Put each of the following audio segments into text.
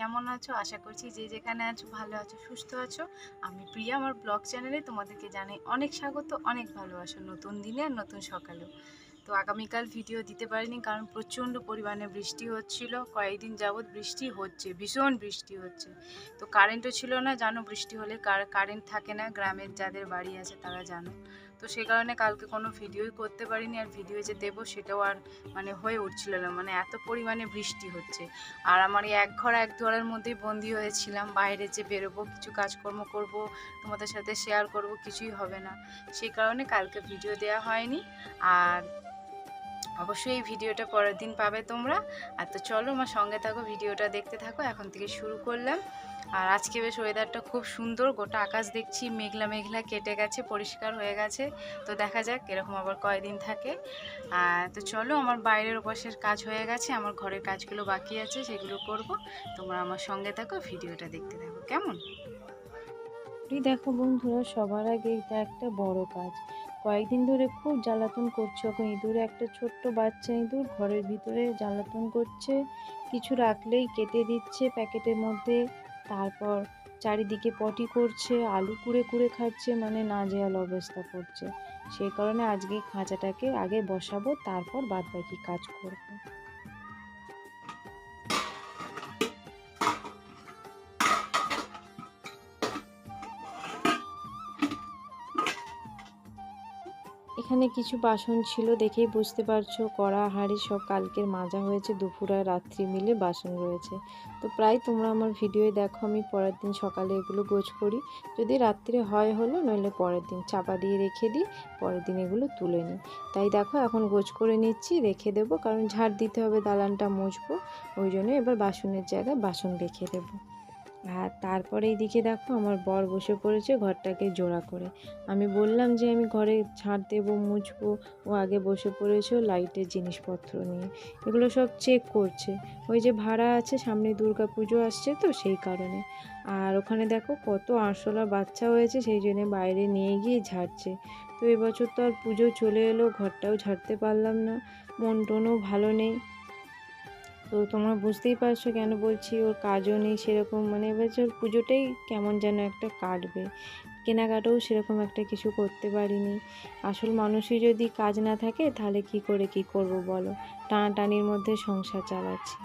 কেমন আছো? আশা করছি যে যেখানে আছো ভালো আছো, সুস্থ আছো। আমি প্রিয়া, আমার ব্লগ চ্যানেলে তোমাদেরকে জানাই অনেক স্বাগত, অনেক ভালোবাসো নতুন দিনে আর নতুন সকালেও। তো আগামীকাল ভিডিও দিতে পারিনি কারণ প্রচণ্ড পরিমাণে বৃষ্টি হচ্ছিল, কয়েকদিন যাবৎ বৃষ্টি হচ্ছে, ভীষণ বৃষ্টি হচ্ছে। তো কারেন্টও ছিল না, জানো বৃষ্টি হলে কারেন্ট থাকে না, গ্রামের যাদের বাড়ি আছে তারা জানো। তো সে কারণে কালকে কোনো ভিডিওই করতে পারিনি আর ভিডিও যে দেবো সেটাও আর মানে হয়ে উঠছিল না। মানে এত পরিমাণে বৃষ্টি হচ্ছে। আর আমার এই এক ঘর এক দুয়ারের মধ্যেই বন্দি হয়েছিলাম। বাইরে যে বেরোবো, কিছু কাজকর্ম করব, তোমাদের সাথে শেয়ার করব, কিছুই হবে না। সেই কারণে কালকে ভিডিও দেওয়া হয়নি। আর অবশ্যই এই ভিডিওটা পরের দিন পাবে তোমরা। আর তো চলো আমার সঙ্গে থাকো, ভিডিওটা দেখতে থাকো। এখন থেকে শুরু করলাম। আর আজকে বেশ ওয়েদারটা খুব সুন্দর। গোটা আকাশ দেখছি মেঘলা মেঘলা কেটে গেছে, পরিষ্কার হয়ে গেছে। তো দেখা যাক, এরকম আবার কয়দিন থাকে। আর তো চলো, আমার বাইরের উপাসের কাজ হয়ে গেছে। আমার ঘরের কাজগুলো বাকি আছে, সেগুলো করব। তোমরা আমার সঙ্গে থাকো, ভিডিওটা দেখতে থাকো। কেমন? দেখো বন্ধুরা, সবার আগে এটা একটা বড় কাজ। কয়েকদিন ধরে খুব জ্বালাতন করছে ওকে ইঁদুর। একটা ছোট্ট বাচ্চা ইঁদুর ঘরের ভিতরে জ্বালাতন করছে। কিছু রাখলেই কেটে দিচ্ছে প্যাকেটের মধ্যে। তারপর চারিদিকে পটি করছে, আলু কুড়ে কুড়ে খাচ্ছে মানে নাজেহাল অবস্থা করছে। সেই কারণে আজকে খাঁচাটাকে আগে বসাবো, তারপর বাদবাকি কাজ করব। এখানে কিছু বাসন ছিল দেখেই বুঝতে পারছ, কড়া, হাঁড়ি সব কালকের মাজা হয়েছে, দুপুর আর রাত্রি মিলে বাসন রয়েছে। তো প্রায় তোমরা আমার ভিডিওয়ে দেখো, আমি পরের দিন সকালে এগুলো গোছ করি। যদি রাত্রে হয় হলো, নইলে পরের দিন চাপা দিয়ে রেখে দিই, পরের দিন এগুলো তুলে নিই। তাই দেখো, এখন গোছ করে নিচ্ছি, রেখে দেবো, কারণ ঝাড় দিতে হবে, দালানটা মুছবো, ওই জন্য এবার বাসনের জায়গায় বাসন রেখে দেবো। আর তারপরে এইদিকে দেখো আমার বর বসে পড়েছে ঘরটাকে জোড়া করে। আমি বললাম যে আমি ঘরে ঝাঁট দেবো, মুছবো। ও আগে বসে পড়েছে লাইটের জিনিসপত্র নিয়ে। এগুলো সব চেক করছে। ওই যে ভাড়া আছে, সামনে দুর্গা পুজো আসছে তো সেই কারণে। আর ওখানে দেখো কত আরশোলা বাচ্চা হয়েছে, সেই জন্য বাইরে নিয়ে গিয়ে ঝাড়ছে। তো এবছর তো আর পুজো চলে এলো, ঘরটাও ঝাড়তে পারলাম না। মন টনও ভালো নেই। তো তোমরা বুঝতেই পারছ কেন বলছি, ওর কাজও নেই সেরকম। মানে এবছর পুজোটাই কেমন যেন একটা কাটবে। কেনাকাটাও সেরকম একটা কিছু করতে পারিনি। আসল মানুষই যদি কাজ না থাকে, তাহলে কি করে কি করব বলো? টানাটানির মধ্যে সংসার চালাচ্ছি।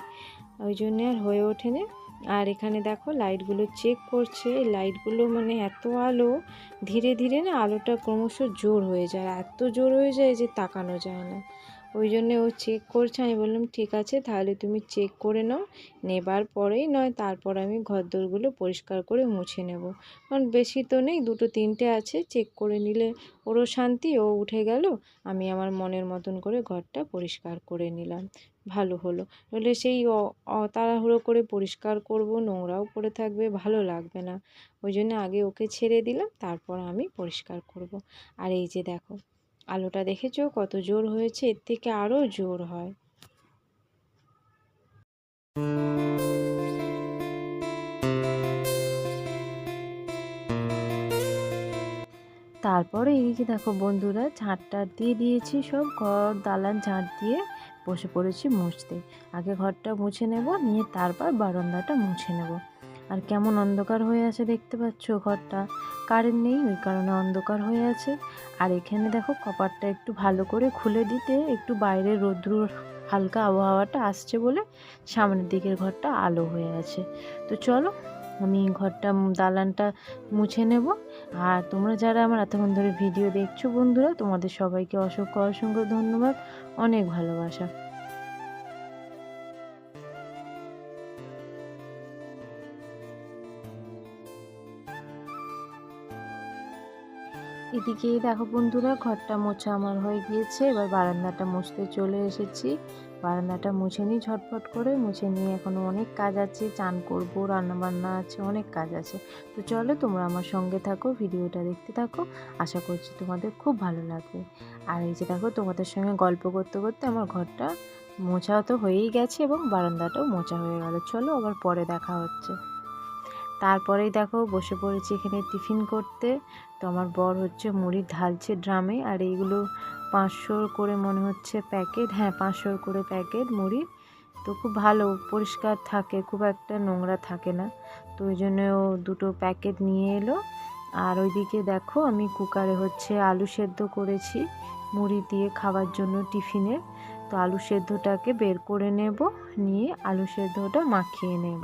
ওই জন্যে আর হয়ে ওঠেনি। আর এখানে দেখো লাইটগুলো চেক করছে। লাইটগুলো মানে এত আলো, ধীরে ধীরে না আলোটা ক্রমশ জোর হয়ে যায়। এত জোর হয়ে যায় যে তাকানো যায় না। ওই জন্যে ও চেক করছে, আমি বললাম, ঠিক আছে, তাহলে তুমি চেক করে নাও, নেবার পরেই নয়, তারপর আমি ঘরদোরগুলো পরিষ্কার করে মুছে নেব। কারণ বেশি তো নেই, দুটো তিনটে আছে চেক করে নিলে ওরও শান্তি, ও উঠে গেল, আমি আমার মনের মতন করে ঘরটা পরিষ্কার করে নিলাম। ভালো হলো। নইলে সেই তাড়াহুড়ো করে পরিষ্কার করব, নোংরাও পড়ে থাকবে, ভালো লাগবে না। ওই জন্য আগে ওকে ছেড়ে দিলাম, তারপর আমি পরিষ্কার করব। আর এই যে দেখো আলোটা দেখেছ? কত জোর হয়েছে, এর থেকে আরও জোর হয়। তারপরে এদিকে দেখো বন্ধুরা ঝাঁট টাট দিয়ে দিয়েছি সব, ঘর দালান ঝাঁট দিয়ে বসে পড়েছি মুছতে। আগে ঘরটা মুছে নেব, নিয়ে তারপর বারান্দাটা মুছে নেব। আর কেমন অন্ধকার হয়ে আছে দেখতে পাচ্ছ ঘরটা? কারেন্ট নেই, ওই কারণে অন্ধকার হয়ে আছে। আর এখানে দেখো কপারটা একটু ভালো করে খুলে দিতে একটু বাইরে রৌদ্রুর হালকা আবহাওয়াটা আসছে বলে সামনের দিকের ঘরটা আলো হয়ে আছে। তো চলো, আমি ঘরটা, দালানটা মুছে নেব। আর তোমরা যারা আমার এতক্ষণ ধরে ভিডিও দেখছ বন্ধুরা, তোমাদের সবাইকে অসংখ্য অসংখ্য ধন্যবাদ। অনেক ভালোবাসা। এদিকে দেখো বন্ধুরা, ঘরটা মোছা আমার হয়ে গিয়েছে। এবার বারান্দাটা মুছতে চলে এসেছি। বারান্দাটা মুছে নিই ঝটফট করে মুছে নিয়ে এখনও অনেক কাজ আছে, চান করব, রান্নাবান্না আছে, অনেক কাজ আছে। তো চলো তোমরা আমার সঙ্গে থাকো, ভিডিওটা দেখতে থাকো। আশা করছি তোমাদের খুব ভালো লাগবে। আর এই যে দেখো, তোমাদের সঙ্গে গল্প করতে করতে আমার ঘরটা মোছা তো হয়েই গেছে এবং বারান্দাটাও মোছা হয়ে গেল। চলো আবার পরে দেখা হচ্ছে। তারপরেই দেখো বসে পড়েছি এখানে টিফিন করতে। তো আমার বর হচ্ছে মুড়ি ঢালছে ড্রামে আর এইগুলো পাঁচশোর করে মনে হচ্ছে প্যাকেট। হ্যাঁ পাঁচশোর করে প্যাকেট মুড়ি। তো খুব ভালো, পরিষ্কার থাকে, খুব একটা নোংরা থাকে না। তো ওই জন্য ও দুটো প্যাকেট নিয়ে এলো। আর ওইদিকে দেখো আমি কুকারে হচ্ছে আলু সেদ্ধ করেছি মুড়ি দিয়ে খাওয়ার জন্য টিফিনে। তো আলু সেদ্ধটাকে বের করে নেব, নিয়ে আলু সেদ্ধটা মাখিয়ে নেব।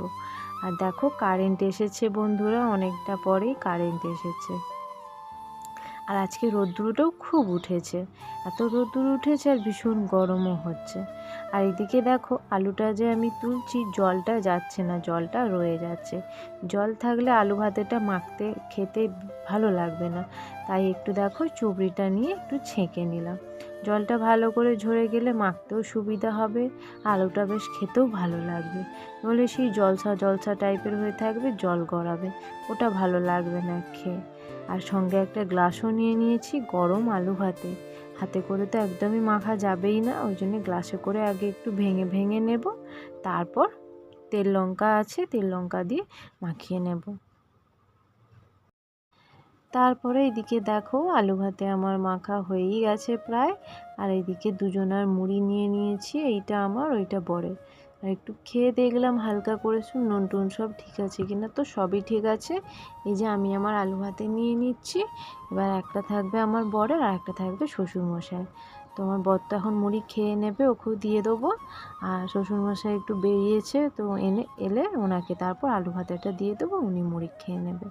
আর দেখো কারেন্ট এসেছে বন্ধুরা, অনেকটা পরেই কারেন্ট এসেছে। আর আজকে রোদ্দুরটাও খুব উঠেছে। এত রোদ্দুর উঠেছে আর ভীষণ গরমও হচ্ছে। আর এদিকে দেখো আলুটা যে আমি তুলছি, জলটা যাচ্ছে না, জলটা রয়ে যাচ্ছে। জল থাকলে আলু ভাতেটা মাখতে, খেতে ভালো লাগবে না। তাই একটু দেখো চুবড়িটা নিয়ে একটু ছেঁকে নিলাম। জলটা ভালো করে ঝরে গেলে মাখতেও সুবিধা হবে, আলুটা বেশ খেতেও ভালো লাগবে। নইলে সেই জলসা জলসা টাইপের হয়ে থাকবে, জল গড়াবে, ওটা ভালো লাগবে না খেয়ে। আর সঙ্গে একটা গ্লাসও নিয়ে নিয়েছি গরম আলু ভাতে। হাতে করে তো একদমই মাখা যাবেই না, ওই জন্য গ্লাসে করে আগে একটু ভেঙে ভেঙে নেব, তারপর তেল লঙ্কা আছে, তেল লঙ্কা দিয়ে মাখিয়ে নেব। তারপরে এদিকে দেখো আলু ভাতে আমার মাখা হয়েই গেছে প্রায়। আর এদিকে দুজনার মুড়ি নিয়ে নিয়েছি, এইটা আমার, ওইটা বড়ের আর একটু খেয়ে দেখলাম হালকা করে নুন টুন সব ঠিক আছে কিনা তো সবই ঠিক আছে। এই যে আমি আমার আলু ভাতে নিয়ে নিচ্ছি, এবার একটা থাকবে আমার বরের আর একটা থাকবে শ্বশুরমশাই। তো আমার বর তো এখন মুড়ি খেয়ে নেবে, ওকেও দিয়ে দেবো। আর শ্বশুরমশাই একটু বেরিয়েছে, তো এনে, এলে ওনাকে তারপর আলু ভাতেটা দিয়ে দেবো, উনি মুড়ি খেয়ে নেবে।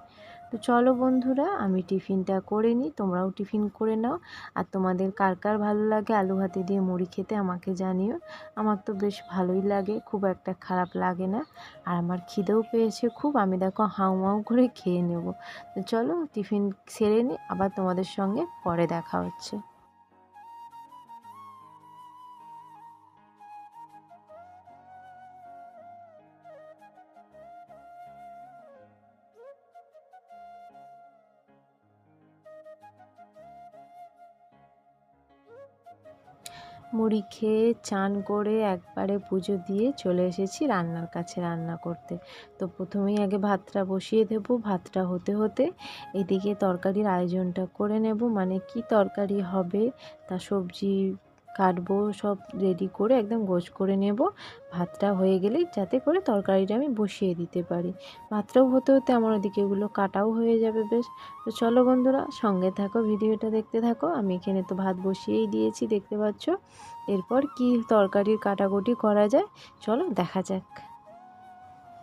তো চলো বন্ধুরা, আমি টিফিনটা করে নিই, তোমরাও টিফিন করে নাও। আর তোমাদের কার কার ভালো লাগে আলু ভাতে দিয়ে মুড়ি খেতে আমাকে জানিও। আমার তো বেশ ভালোই লাগে, খুব একটা খারাপ লাগে না। আর আমার খিদেও পেয়েছে খুব, আমি দেখো হাউ মাউ করে খেয়ে নেব। তো চলো টিফিন সেরে নিই, আবার তোমাদের সঙ্গে পরে দেখা হচ্ছে। মুড়ি খেয়ে চান করে একবারে পুজো দিয়ে চলে এসেছি রান্নার কাছে রান্না করতে। তো প্রথমেই আগে ভাতটা বসিয়ে দেব, ভাতটা হতে হতে এদিকে তরকারির আয়োজনটা করে নেব। মানে কি তরকারি হবে, তা সবজি কাটবো, সব রেডি করে একদম গোছ করে নেব। ভাতটা হয়ে গেলে যাতে করে তরকারিটা আমি বসিয়ে দিতে পারি। ভাতটাও হতে হতে আমার ওদিকে এগুলো কাটাও হয়ে যাবে বেশ। তো চলো বন্ধুরা, সঙ্গে থাকো, ভিডিওটা দেখতে থাকো। আমি এখানে তো ভাত বসিয়েই দিয়েছি, দেখতে পাচ্ছ। এরপর কি তরকারির কাটাকুটি করা যায়? চলো দেখা যাক।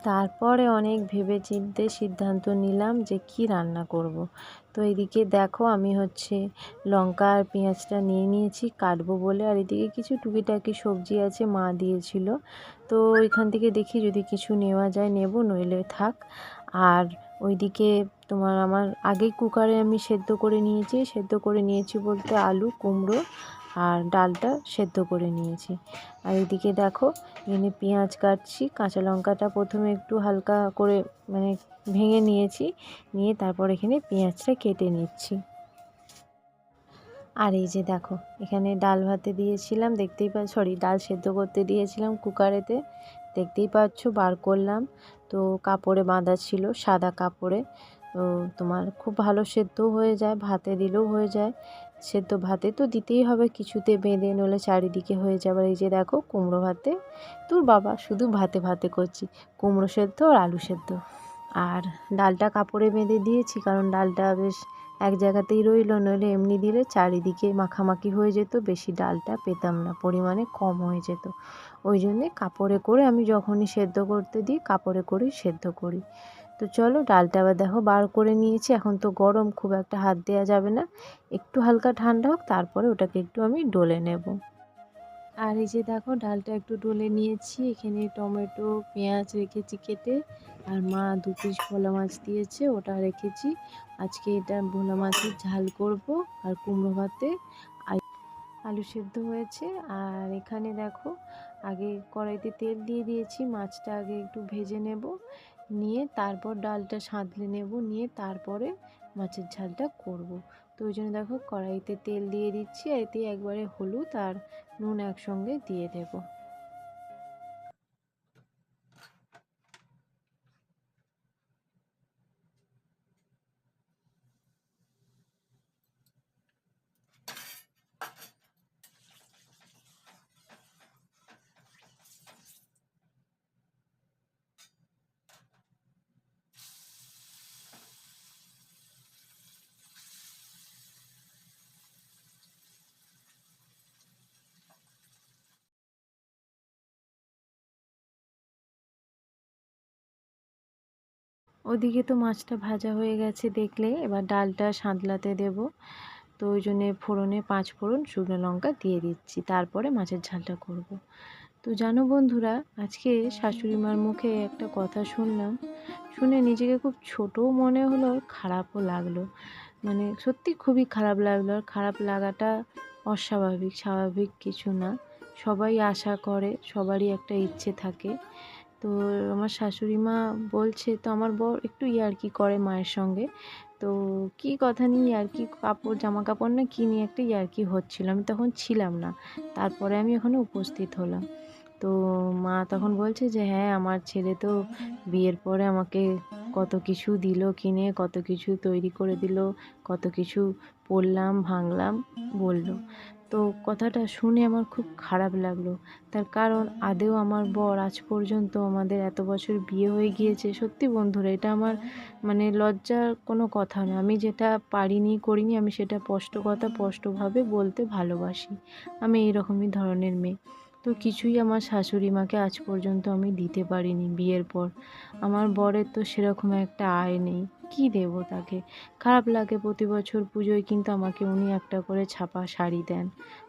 তারপরে অনেক ভেবে চিন্তে সিদ্ধান্ত নিলাম যে কি রান্না করব। তো এদিকে দেখো আমি হচ্ছে লঙ্কা আর পেঁয়াজটা নিয়ে নিয়েছি, কাটবো বলে। আর এদিকে কিছু টুকিটাকি সবজি আছে মা দিয়েছিল। তো ওইখান থেকে দেখি যদি কিছু নেওয়া যায় নেব, নইলে থাক। আর ওইদিকে তোমার আমার আগেই কুকারে আমি সেদ্ধ করে নিয়েছি। সেদ্ধ করে নিয়েছি বলতে আলু, কুমড়ো আর ডালটা সেদ্ধ করে নিয়েছি। আর এদিকে দেখো এখানে পেঁয়াজ কাটছি, কাঁচা লঙ্কাটা প্রথমে একটু হালকা করে মানে ভেঙে নিয়েছি, নিয়ে তারপর এখানে পেঁয়াজটা কেটে নিচ্ছি। আর এই যে দেখো, এখানে ডাল ভাতে দিয়েছিলাম, দেখতেই পা সরি ডাল সেদ্ধ করতে দিয়েছিলাম কুকারেতে। দেখতেই পাচ্ছ, বার করলাম। তো কাপড়ে বাঁধা ছিল, সাদা কাপড়ে। তো তোমার খুব ভালো সেদ্ধও হয়ে যায়, ভাতে দিলেও হয়ে যায়। সেদ্ধ ভাতে তো দিতেই হবে, কিছুতে বেঁধে নলে চারিদিকে হয়ে যাবার এই যে দেখো, কুমড়ো ভাতে। তোর বাবা শুধু ভাতে ভাতে করছি, কুমড়ো সেদ্ধ আর আলু সেদ্ধ। আর ডালটা কাপড়ে বেঁধে দিয়েছি, কারণ ডালটা বেশ এক জায়গাতেই রইল, নইলে এমনি দিলে চারিদিকে মাখামাখি হয়ে যেত, বেশি ডালটা পেতাম না, পরিমাণে কম হয়ে যেত। ওই জন্যে কাপড়ে করে আমি যখনই সেদ্ধ করতে দিই, কাপড়ে করেই সেদ্ধ করি। তো চলো ডালটা আবার দেখো বার করে নিয়েছি। এখন তো গরম, খুব একটা হাত দেওয়া যাবে না। একটু হালকা ঠান্ডা হোক, তারপরে ওটাকে একটু আমি ডলে নেব। আর এই যে দেখো, ডালটা একটু ডলে নিয়েছি। এখানে টমেটো, পেঁয়াজ রেখেছি কেটে। আর মা দু পিস ভোলা মাছ দিয়েছে, ওটা রেখেছি। আজকে এটা ভোলা মাছের ঝাল করব আর কুমড়ো ভাতে। আলু সেদ্ধ হয়েছে। আর এখানে দেখো, আগে কড়াইতে তেল দিয়ে দিয়েছি। মাছটা আগে একটু ভেজে নেব। নিয়ে তারপর ডালটা সাঁতলে নেব, নিয়ে তারপরে মাছের ঝালটা করব। তো ওই জন্য দেখো কড়াইতে তেল দিয়ে দিচ্ছি, এতে একবারে হলুদ আর নুন একসঙ্গে দিয়ে দেব ওদিকে তো মাছটা ভাজা হয়ে গেছে দেখলে। এবার ডালটা সাঁতলাতে দেব। তো ওই জন্যে ফোড়নে পাঁচ ফোড়ন শুকনো লঙ্কা দিয়ে দিচ্ছি। তারপরে মাছের ঝালটা করব। তো জানো বন্ধুরা, আজকে শাশুড়ি মার মুখে একটা কথা শুনলাম। শুনে নিজেকে খুব ছোটও মনে হলো, খারাপও লাগল। মানে সত্যি খুবই খারাপ লাগল। আর খারাপ লাগাটা অস্বাভাবিক, স্বাভাবিক কিছু না। সবাই আশা করে, সবারই একটা ইচ্ছে থাকে। তো আমার শাশুড়ি মা বলছে, তো আমার বর একটু ইয়ার্কি করে মায়ের সঙ্গে। তো কি কথা নিয়ে ইয়ার্কি কাপড় জামা কাপড় না কী নিয়ে একটা ইয়ার্কি হচ্ছিল? আমি তখন ছিলাম না। তারপরে আমি ওখানে উপস্থিত হলাম। তো মা তখন বলছে যে হ্যাঁ আমার ছেলে তো বিয়ের পরে আমাকে কত কিছু দিল কিনে, কত কিছু তৈরি করে দিল, কত কিছু পরলাম, ভাঙলাম, বলল। তো কথাটা শুনে আমার খুব খারাপ লাগল। তার কারণ আদেও আমার বর আজ পর্যন্ত আমাদের এত বছর বিয়ে হয়ে গিয়েছে। সত্যি বন্ধুরা, এটা আমার মানে লজ্জার কোনো কথা না। আমি যেটা পারিনি, করিনি, আমি সেটা স্পষ্ট কথা স্পষ্টভাবে বলতে ভালোবাসি। আমি এই রকমই ধরনের মেয়ে। তো কিছুই আমার শাশুড়ি মাকে আজ পর্যন্ত আমি দিতে পারিনি বিয়ের পর। আমার বরের তো সেরকম একটা আয় নেই। কি দেব তাকে? খারাপ লাগে প্রতি বছর পুজোয়, কিন্তু আমাকে উনি একটা করে ছাপা শাড়ি দেন।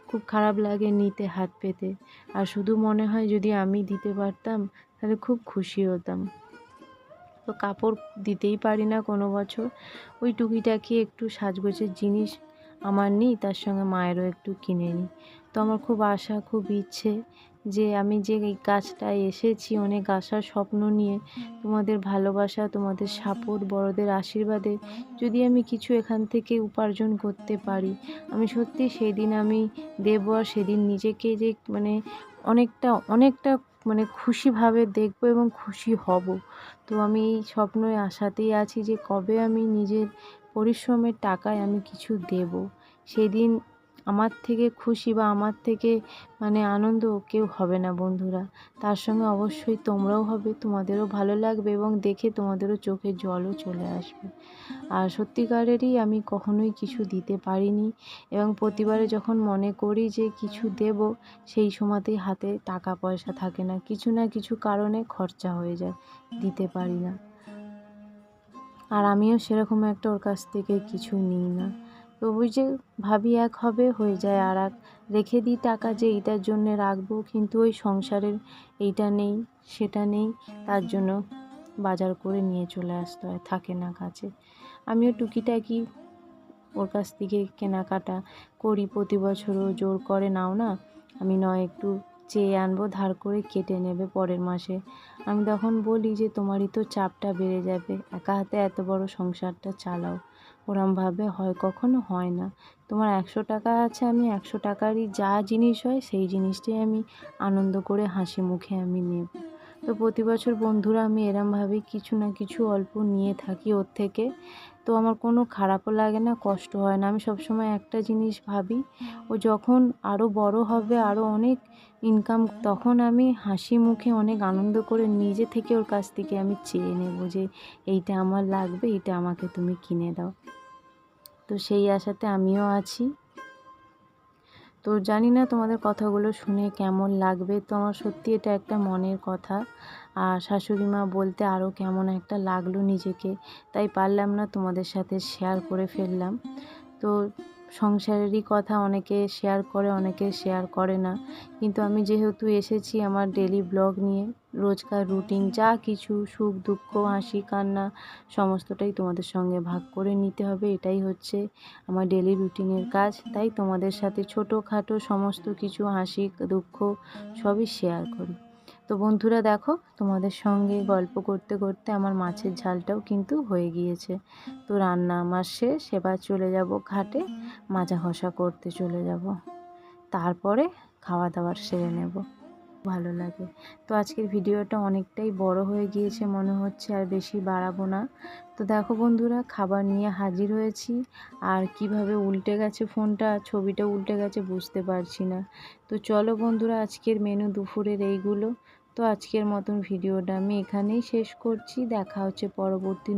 খুব খারাপ লাগে নিতে, হাত পেতে। আর শুধু মনে হয় যদি আমি দিতে পারতাম, তাহলে খুব খুশি হতাম। তো কাপড় দিতেই পারি না কোনো বছর। ওই টুকিটাকি একটু সাজগোজের জিনিস আমার নেই, তার সঙ্গে মায়েরও একটু কিনে নিই তো আমার খুব আশা, খুব ইচ্ছে যে আমি যে এই কাজটায় এসেছি, অনেক আশার স্বপ্ন নিয়ে, তোমাদের ভালোবাসা, তোমাদের সাপোর্ট, বড়দের আশীর্বাদে যদি আমি কিছু এখান থেকে উপার্জন করতে পারি, আমি সত্যি সেদিন আমি দেব আর সেদিন নিজেকে যে মানে অনেকটা অনেকটা মানে খুশিভাবে দেখব এবং খুশি হব। তো আমি এই স্বপ্নই, আশাতেই আছি যে কবে আমি নিজের পরিশ্রমের টাকায় আমি কিছু দেব। সেদিন আমার থেকে খুশি বা আমার থেকে মানে আনন্দ কেউ হবে না বন্ধুরা। তার সঙ্গে অবশ্যই তোমরাও হবে, তোমাদেরও ভালো লাগবে এবং দেখে তোমাদেরও চোখে জলও চলে আসবে। আর সত্যিকারেরই আমি কখনোই কিছু দিতে পারিনি এবং প্রতিবারে যখন মনে করি যে কিছু দেব, সেই সময়তেই হাতে টাকা পয়সা থাকে না। কিছু না কিছু কারণে খরচা হয়ে যায়, দিতে পারি না। আর আমিও সেরকম একটা ওর কাছ থেকে কিছু নিই না। তো ওই যে ভাবি এক হবে, হয়ে যায় আর এক। রেখে দিই টাকা যে এইটার জন্যে রাখব, কিন্তু ওই সংসারের এইটা নেই, সেটা নেই, তার জন্য বাজার করে নিয়ে চলে আসতে হয়, থাকে না কাছে। আমিও টুকিটাকি ওর কাছ থেকে কেনাকাটা করি, প্রতি বছরও জোর করে নাও না। আমি নয়, একটু চেয়ে আনব ধার করে কেটে নেবে পরের মাসে। আমি তখন বলি যে, তোমারই তো চাপটা বেড়ে যাবে। একা হাতে এত বড় সংসারটা চালাও। ওরমভাবে হয়, কখনো হয় না। তোমার একশো টাকা আছে, আমি একশো টাকারই যা জিনিস হয়, সেই জিনিসটাই আমি আনন্দ করে হাসি মুখে আমি নেব। তো প্রতি বছর বন্ধুরা, আমি এরমভাবেই কিছু না কিছু অল্প নিয়ে থাকি ওর থেকে। তো আমার কোনো খারাপও লাগে না কষ্ট হয় না। আমি সবসময় একটা জিনিস ভাবি ও যখন আরও বড় হবে আরও অনেক ইনকাম তখন আমি হাসি মুখে অনেক আনন্দ করে নিজে থেকে ওর কাছ থেকে আমি চেয়ে নেব যে এইটা আমার লাগবে এটা আমাকে তুমি কিনে দাও। তো সেই আশাতে আমিও আছি। তো জানি না তোমাদের কথাগুলো শুনে কেমন লাগবে তো আমার সত্যি এটা একটা মনের কথা। আর শাশুড়ি মা বলতে আরও কেমন একটা লাগল নিজেকে, তাই পারলাম না তোমাদের সাথে শেয়ার করে ফেললাম। তো সংসারেরই কথা অনেকে শেয়ার করে, অনেকে শেয়ার করে না। কিন্তু আমি যেহেতু এসেছি আমার ডেলি ব্লগ নিয়ে, রোজকার রুটিন যা কিছু, সুখ, দুঃখ, হাসি, কান্না, সমস্তটাই তোমাদের সঙ্গে ভাগ করে নিতে হবে, এটাই হচ্ছে আমার ডেলি রুটিনের কাজ। তাই তোমাদের সাথে ছোটোখাটো সমস্ত কিছু, হাসি, দুঃখ সবই শেয়ার করি। তো বন্ধুরা দেখো, তোমাদের সঙ্গে গল্প করতে করতে আমার মাছের ঝালটাও কিন্তু হয়ে গিয়েছে। তো রান্না আমার শেষ, এবার চলে যাব ঘাটে, মাজা ঘষা করতে চলে যাব। তারপরে খাওয়া দাওয়ার সেরে নেব, ভালো লাগে। তো আজকের ভিডিওটা অনেকটাই বড় হয়ে গিয়েছে মনে হচ্ছে, আর বেশি বাড়াবো না। তো দেখো বন্ধুরা, খাবার নিয়ে হাজির হয়েছি, আর কীভাবে উল্টে গেছে ফোনটা, ছবিটা উল্টে গেছে বুঝতে পারছি না। তো চলো বন্ধুরা, আজকের মেনু দুপুরের এইগুলো। তো আজকের মতন ভিডিওটা আমি এখানেই শেষ করছি। দেখা হচ্ছে পরবর্তী